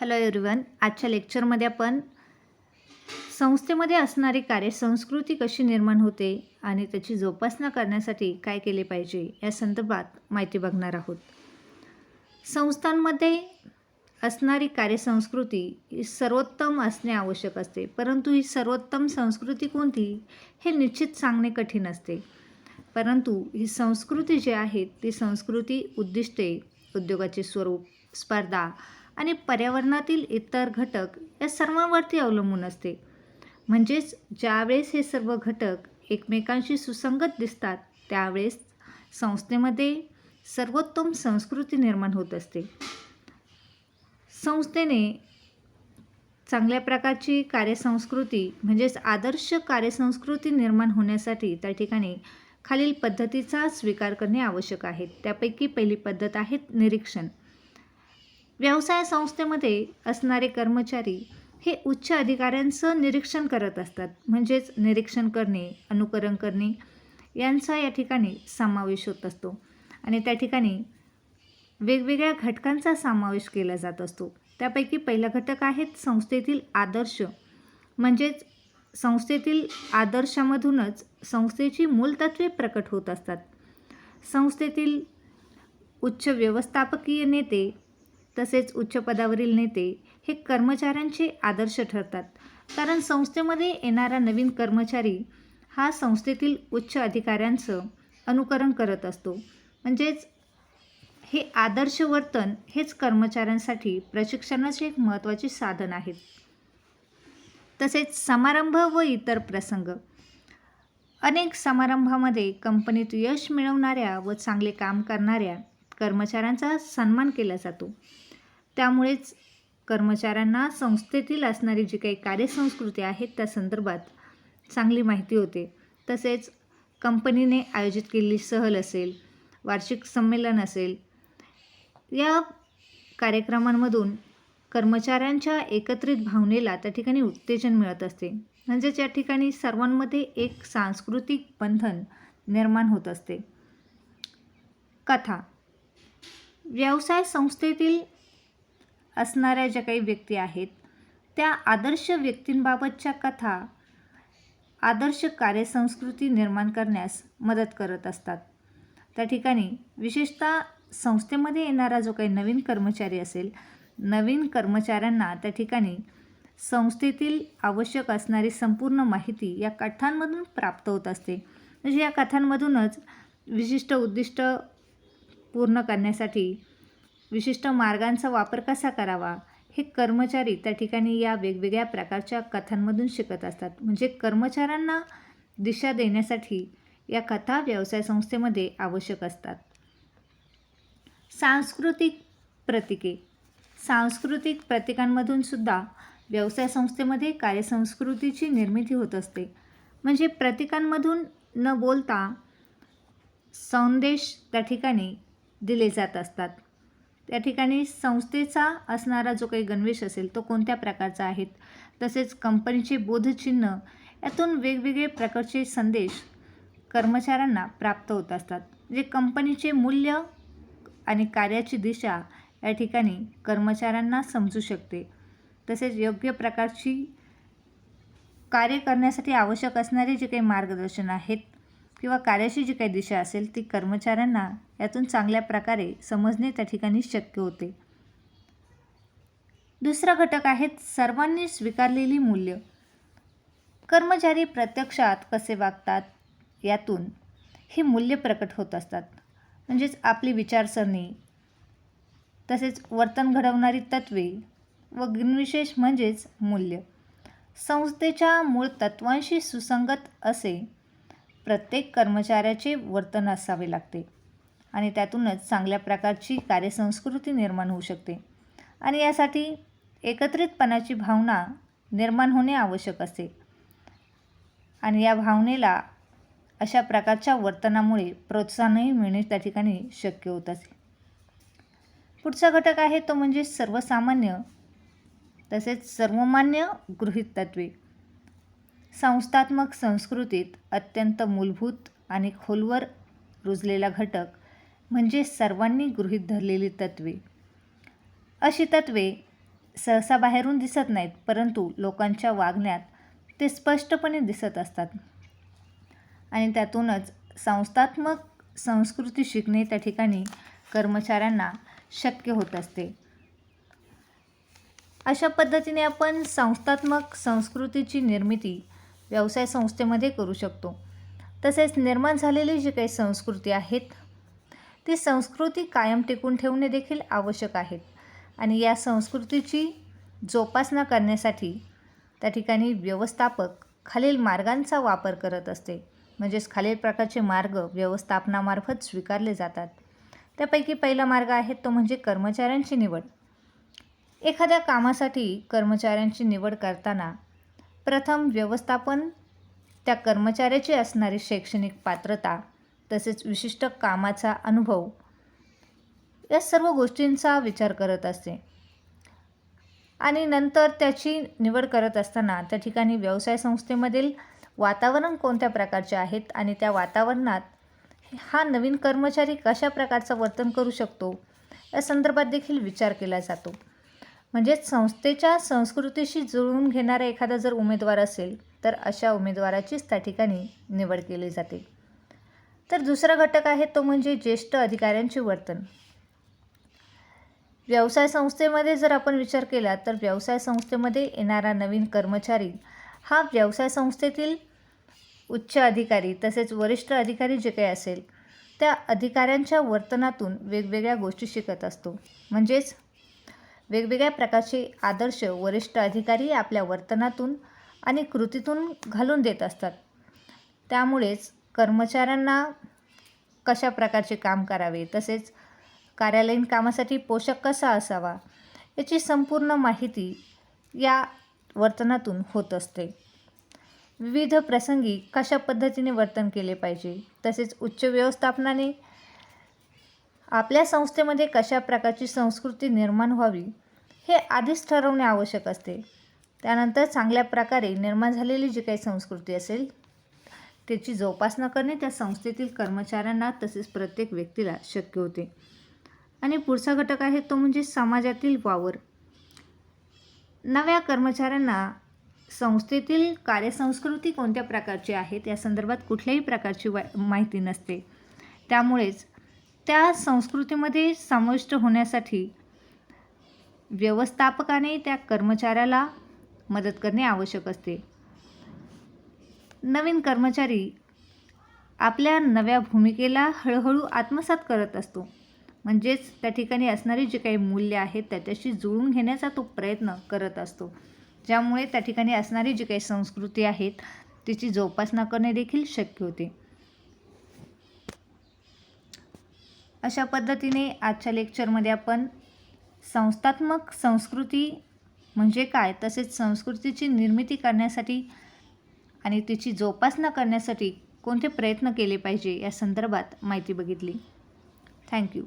Hello everyone आजच्या लेक्चरमध्ये आपण संस्थेमध्ये असणारी कार्यसंस्कृती कशी निर्माण होते आणि त्याची जोपासना करण्यासाठी काय केले पाहिजे या संदर्भात माहिती बघणार आहोत. संस्थांमध्ये असणारी कार्यसंस्कृती ही सर्वोत्तम असणे आवश्यक असते परंतु ही सर्वोत्तम संस्कृती कोणती हे निश्चित सांगणे कठीण असते. परंतु ही संस्कृती जी आहे ती संस्कृती उद्दिष्टे उद्योगाचे स्वरूप स्पर्धा आणि पर्यावरणातील इतर घटक या सर्वांवरती अवलंबून असते. म्हणजेच ज्यावेळेस हे सर्व घटक एकमेकांशी सुसंगत दिसतात त्यावेळेस संस्थेमध्ये सर्वोत्तम संस्कृती निर्माण होत असते. संस्थेने चांगल्या प्रकारची कार्यसंस्कृती म्हणजेच आदर्श कार्यसंस्कृती निर्माण होण्यासाठी त्या ठिकाणी खालील पद्धतीचा स्वीकार करणे आवश्यक आहे. त्यापैकी पहिली पद्धत आहे निरीक्षण. व्यवसाय संस्थेमध्ये असणारे कर्मचारी हे उच्च अधिकाऱ्यांचं निरीक्षण करत असतात. म्हणजेच निरीक्षण करणे अनुकरण करणे यांचा या ठिकाणी समावेश होत असतो आणि त्या ठिकाणी वेगवेगळ्या घटकांचा समावेश केला जात असतो. त्यापैकी पहिला घटक आहेत संस्थेतील आदर्श. म्हणजेच संस्थेतील आदर्शामधूनच संस्थेची मूलतत्वे प्रकट होत असतात. संस्थेतील उच्च व्यवस्थापकीय नेते तसेच उच्च पदावरील नेते हे कर्मचाऱ्यांचे आदर्श ठरतात. कारण संस्थेमध्ये येणारा नवीन कर्मचारी हा संस्थेतील उच्च अधिकाऱ्यांचं अनुकरण करत असतो. म्हणजेच हे आदर्श वर्तन हेच कर्मचाऱ्यांसाठी प्रशिक्षणाचे एक महत्त्वाचे साधन आहेत तसेच समारंभ व इतर प्रसंग. अनेक समारंभामध्ये कंपनीत यश मिळवणाऱ्या व चांगले काम करणाऱ्या कर्मचाऱ्यांचा सन्मान केला जातो. त्यामुळेच कर्मचाऱ्यांना संस्थेतील असणारी जी काही कार्यसंस्कृती आहे त्या संदर्भात चांगली माहिती होते. तसेच कंपनीने आयोजित केलेली सहल असेल वार्षिक संमेलन असेल या कार्यक्रमांमधून कर्मचाऱ्यांच्या एकत्रित भावनेला त्या ठिकाणी उत्तेजन मिळत असते. म्हणजेच या ठिकाणी सर्वांमध्ये एक सांस्कृतिक बंधन निर्माण होत असते. कथा. व्यवसाय संस्थेतील असणाऱ्या ज्या काही व्यक्ती आहेत त्या आदर्श व्यक्तींबाबतच्या कथा आदर्श कार्यसंस्कृती निर्माण करण्यास मदत करत असतात. त्या ठिकाणी विशेषतः संस्थेमध्ये येणारा जो काही नवीन कर्मचारी असेल नवीन कर्मचाऱ्यांना त्या ठिकाणी संस्थेतील आवश्यक असणारी संपूर्ण माहिती या कथांमधून प्राप्त होत असते. म्हणजे या कथांमधूनच विशिष्ट उद्दिष्ट पूर्ण करण्यासाठी विशिष्ट मार्गांचा वापर कसा करावा? हे कर्मचारी त्या ठिकाणी या वेगवेगळ्या प्रकारच्या कथांमधून शिकत असतात. म्हणजे कर्मचाऱ्यांना दिशा देण्यासाठी या कथा व्यवसाय संस्थेमध्ये आवश्यक असतात. सांस्कृतिक प्रतीके. सांस्कृतिक प्रतीकांमधून सुद्धा व्यवसाय संस्थेमध्ये कार्यसंस्कृतीची निर्मिती होत असते. म्हणजे प्रतीकांमधून न बोलता संदेश त्या ठिकाणी दिले जात असतात. त्या ठिकाणी संस्थेचा असणारा जो काही गणवेश असेल तो कोणत्या प्रकारचा आहेत तसेच कंपनीचे बोधचिन्ह यातून वेगवेगळे प्रकारचे संदेश कर्मचाऱ्यांना प्राप्त होत असतात जे कंपनीचे मूल्य आणि कार्याची दिशा या ठिकाणी कर्मचाऱ्यांना समजू शकते. तसेच योग्य प्रकारची कार्य करण्यासाठी आवश्यक असणारे जे काही मार्गदर्शन आहेत किंवा कार्याची जी काही दिशा असेल ती कर्मचाऱ्यांना यातून चांगल्या प्रकारे समजणे त्या ठिकाणी शक्य होते. दुसरा घटक आहेत सर्वांनी स्वीकारलेली मूल्य. कर्मचारी प्रत्यक्षात कसे वागतात यातून ही मूल्य प्रकट होत असतात. म्हणजेच आपली विचारसरणी तसेच वर्तन घडवणारी तत्वे व गुणविशेष म्हणजेच मूल्य. संस्थेच्या मूळ तत्वांशी सुसंगत असे प्रत्येक कर्मचाऱ्याचे वर्तन असावे लागते आणि त्यातूनच चांगल्या प्रकारची कार्यसंस्कृती निर्माण होऊ शकते. आणि यासाठी एकत्रितपणाची भावना निर्माण होणे आवश्यक असते. आणि या भावनेला अशा प्रकारच्या वर्तनामुळे प्रोत्साहनही मिळणे त्या ठिकाणी शक्य होत असे. पुढचा घटक आहे तो म्हणजे सर्वसामान्य तसेच सर्वमान्य गृहीत तत्वे संस्थात्मक संस्कृतीत अत्यंत मूलभूत आणि खोलवर रुजलेला घटक म्हणजे सर्वांनी गृहीत धरलेली तत्वे. अशी तत्वे सहसा बाहेरून दिसत नाहीत परंतु लोकांच्या वागण्यात ते स्पष्टपणे दिसत असतात. आणि त्यातूनच संस्थात्मक संस्कृती शिकणे त्या ठिकाणी कर्मचाऱ्यांना शक्य होत असते. अशा पद्धतीने आपण संस्थात्मक संस्कृतीची निर्मिती व्यवसाय संस्थेमध्ये करू शकतो. तसेच निर्माण झालेली जी काही संस्कृती आहेत ती संस्कृती कायम टिकून ठेवणे देखील आवश्यक आहेत आणि या संस्कृतीची जोपासना करण्यासाठी त्या ठिकाणी व्यवस्थापक खालील मार्गांचा वापर करत असते. म्हणजेच खालील प्रकारचे मार्ग व्यवस्थापनामार्फत स्वीकारले जातात. त्यापैकी पहिला मार्ग आहे तो म्हणजे कर्मचाऱ्यांची निवड. एखाद्या कामासाठी कर्मचाऱ्यांची निवड करताना प्रथम व्यवस्थापन त्या कर्मचाऱ्याची असणारी शैक्षणिक पात्रता तसेच विशिष्ट कामाचा अनुभव या सर्व गोष्टींचा विचार करत असते. आणि नंतर त्याची निवड करत असताना त्या ठिकाणी व्यवसाय संस्थेमधील वातावरण कोणत्या प्रकारचे आहेत आणि त्या वातावरणात हा नवीन कर्मचारी कशा प्रकारचं वर्तन करू शकतो या संदर्भात देखील विचार केला जातो. म्हणजेच संस्थेच्या संस्कृतीशी जुळवून घेणारा एखादा जर उमेदवार असेल तर अशा उमेदवाराचीच त्या ठिकाणी निवड केली जाते. तर दुसरा घटक आहे तो म्हणजे ज्येष्ठ अधिकाऱ्यांचे वर्तन. व्यवसाय संस्थेमध्ये जर आपण विचार केला तर व्यवसाय संस्थेमध्ये येणारा नवीन कर्मचारी हा व्यवसाय संस्थेतील उच्च अधिकारी तसेच वरिष्ठ अधिकारी जे काही असेल त्या अधिकाऱ्यांच्या वर्तनातून वेगवेगळ्या गोष्टी शिकत असतो. म्हणजेच वेगवेगळ्या प्रकारचे आदर्श वरिष्ठ अधिकारी आपल्या वर्तनातून आणि कृतीतून घालून देत असतात. त्यामुळेच कर्मचाऱ्यांना कशा प्रकारचे काम करावे तसेच कार्यालयीन कामासाठी पोषक कसा असावा याची संपूर्ण माहिती या वर्तनातून होत असते. विविध प्रसंगी कशा पद्धतीने वर्तन केले पाहिजे तसेच उच्च व्यवस्थापनाने आपल्या संस्थेमध्ये कशा प्रकारची संस्कृती निर्माण व्हावी हे आधीच ठरवणे आवश्यक असते. त्यानंतर चांगल्या प्रकारे निर्माण झालेली जी काही संस्कृती असेल त्याची जोपासना करणे त्या संस्थेतील कर्मचाऱ्यांना तसेच प्रत्येक व्यक्तीला शक्य होते. आणि पुढचा घटक आहे तो म्हणजे समाजातील वावर. नव्या कर्मचाऱ्यांना संस्थेतील कार्यसंस्कृती कोणत्या प्रकारची आहे या संदर्भात कुठल्याही प्रकारची वा माहिती नसते. त्यामुळेच त्या संस्कृतीमध्ये समाविष्ट होण्यासाठी व्यवस्थापकाने त्या कर्मचाऱ्याला मदत करणे आवश्यक असते. नवीन कर्मचारी आपल्या नव्या भूमिकेला हळूहळू आत्मसात करत असतो. म्हणजेच त्या ठिकाणी असणारी जी काही मूल्य आहेत त्याच्याशी जुळून घेण्याचा तो प्रयत्न करत असतो. ज्यामुळे त्या ठिकाणी असणारी जी काही संस्कृती आहेत तिची जोपासना करणे देखील शक्य होते. अशा पद्धतीने आजच्या लेक्चरमध्ये आपण संस्थात्मक संस्कृती म्हणजे काय तसेच संस्कृतीची निर्मिती करण्यासाठी आणि तिची जोपासना करण्यासाठी कोणते प्रयत्न केले पाहिजे या संदर्भात माहिती बघितली. थँक्यू